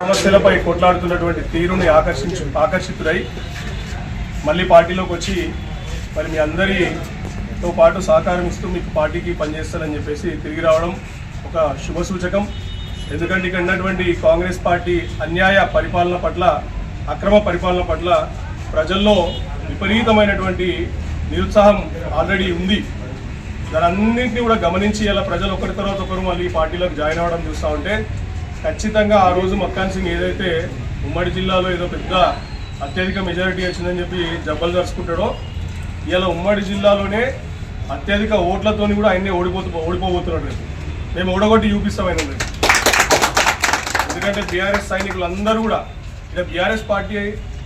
సమస్యలపై కొట్లాడుతున్నటువంటి తీరుని ఆకర్షించు ఆకర్షితుడై మళ్ళీ పార్టీలోకి వచ్చి మరి మీ అందరితో పాటు సహకారం ఇస్తూ మీకు పార్టీకి పనిచేస్తానని చెప్పేసి తిరిగి రావడం ఒక శుభ సూచకం. ఎందుకంటే ఇక్కడ ఉన్నటువంటి కాంగ్రెస్ పార్టీ అన్యాయ పరిపాలన పట్ల అక్రమ పరిపాలన పట్ల ప్రజల్లో విపరీతమైనటువంటి నిరుత్సాహం ఆల్రెడీ ఉంది. దానన్నింటినీ కూడా గమనించి ఇలా ప్రజలు ఒకరి తర్వాత ఒకరు మళ్ళీ ఈ పార్టీలోకి జాయిన్ అవ్వడం చూస్తూ ఉంటే ఖచ్చితంగా ఆ రోజు మక్కాన్ సింగ్ ఏదైతే ఉమ్మడి జిల్లాలో ఏదో పెద్ద అత్యధిక మెజారిటీ వచ్చిందని చెప్పి జబ్బలు జరుచుకుంటాడో ఇలా ఉమ్మడి జిల్లాలోనే అత్యధిక ఓట్లతోని కూడా ఆయన్ని ఓడిపోతూ ఓడిపోబోతున్నాడు రేపు. మేము ఓడగొట్టి చూపిస్తామైన రేపు ఎందుకంటే బీఆర్ఎస్ సైనికులు అందరూ కూడా ఇక బీఆర్ఎస్ పార్టీ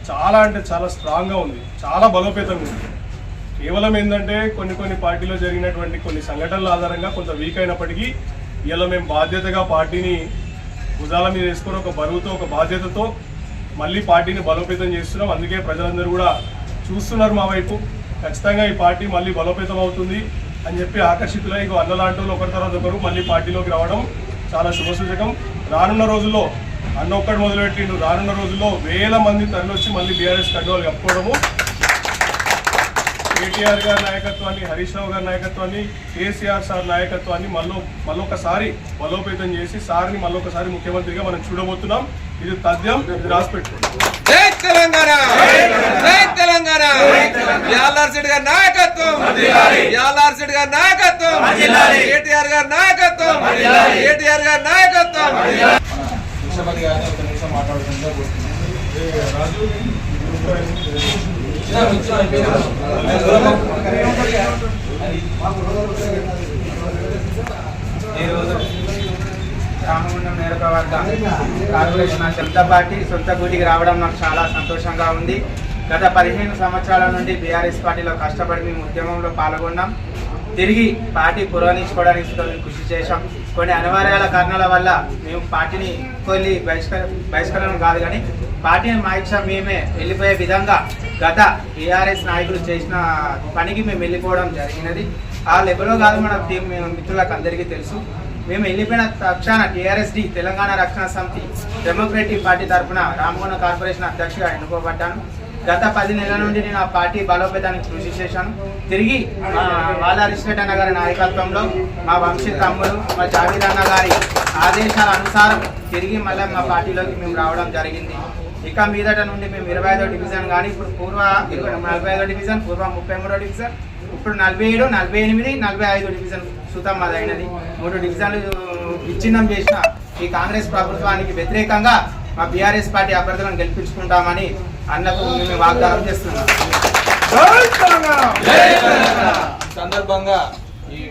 చాలా అంటే చాలా స్ట్రాంగ్గా ఉంది. చాలా బలోపేతంగా ఉంది. కేవలం ఏంటంటే కొన్ని కొన్ని పార్టీలో జరిగినటువంటి కొన్ని సంఘటనల ఆధారంగా కొంత వీక్ అయినప్పటికీ ఇలా మేము బాధ్యతగా పార్టీని భుజాల మీద వేసుకొని ఒక బరువుతో ఒక బాధ్యతతో మళ్ళీ పార్టీని బలోపేతం చేస్తున్నాం. అందుకే ప్రజలందరూ కూడా చూస్తున్నారు మా వైపు. ఖచ్చితంగా ఈ పార్టీ మళ్ళీ బలోపేతం అవుతుంది అని చెప్పి ఆకర్షితులై ఇక అన్నలాంటి వాళ్ళు ఒకరి తర్వాత ఒకరు మళ్ళీ పార్టీలోకి రావడం చాలా శుభసూచకం. రానున్న రోజుల్లో అన్న ఒక్కడు మొదలుపెట్టిండు. రానున్న రోజుల్లో వేల మంది తరలివచ్చి మళ్ళీ బీఆర్ఎస్ కండువాలు కప్పుకోవడము కేటీఆర్ గారి నాయకత్వాన్ని హరీష్ రావు గారి నాయకత్వాన్ని కేసీఆర్ సార్ నాయకత్వాన్ని మళ్ళీ మళ్ళొకసారి బలోపేతం చేసి సార్ని మళ్ళొకసారి ముఖ్యమంత్రిగా మనం చూడబోతున్నాం. ఇది తథ్యం ఇది రాసి పెట్టుకోండి. జై తెలంగాణ! జై తెలంగాణ! యాలార్ సిడ్ గారి నాయకత్వం! గారి నాయకత్వం! కేటీఆర్ గారి నాయకత్వం! కేటీఆర్ గారి నాయకత్వం! కృష్ణపతి గారిని ఒక ఈరోజు రామగుండం నియోజకవర్గ కార్పొరేషన్ సొంత పార్టీ సొంత గుడికి రావడం నాకు చాలా సంతోషంగా ఉంది గత పదిహేను సంవత్సరాల నుండి బీఆర్ఎస్ పార్టీలో కష్టపడి మేము ఉద్యమంలో పాల్గొన్నాం తిరిగి పార్టీ పురోగణించుకోవడానికి మేము కృషి చేశాం కొన్ని అనివార్యాల కారణాల వల్ల మేము పార్టీని కొన్ని బహిష్కర బహిష్కరణ కాదు కానీ పార్టీని మా మేమే వెళ్ళిపోయే విధంగా గత టీఆర్ఎస్ నాయకులు చేసిన పనికి మేము వెళ్ళిపోవడం జరిగినది. ఆ లెవెల్లో కాదు మన టీం మేము మిత్రులకు అందరికీ తెలుసు. మేము వెళ్ళిపోయిన తక్షణ టీఆర్ఎస్డి తెలంగాణ రక్షణ సమితి డెమోక్రటిక్ పార్టీ తరఫున రామగుండ కార్పొరేషన్ అధ్యక్షుగా ఎన్నుకోబడ్డాను. గత పది నెలల నుండి నేను ఆ పార్టీ బలోపేతానికి కృషి చేశాను. తిరిగి మా వాళ్ళ రిష్ణెట్ అన్న గారి నాయకత్వంలో మా వంశీ తమ్ముడు మా జావేద్ అన్న గారి ఆదేశాల అనుసారం తిరిగి మళ్ళీ మా పార్టీలోకి మేము రావడం జరిగింది. ఇక మీదట నుండి మేము ఇరవై ఐదో డివిజన్ కానీ ఇప్పుడు పూర్వ నలభై ఐదో డివిజన్ పూర్వ ముప్పై మూడో డివిజన్ ఇప్పుడు నలభై ఏడు నలభై ఎనిమిది నలభై ఐదు డివిజన్ సుతం మాదైనది మూడు డివిజన్లు విచ్ఛిన్నం చేసిన ఈ కాంగ్రెస్ ప్రభుత్వానికి వ్యతిరేకంగా మా బీఆర్ఎస్ పార్టీ అభ్యర్థులను గెలిపించుకుంటామని అన్నకు మేము వాగ్దానం చేస్తున్నాం. సందర్భంగా ఈ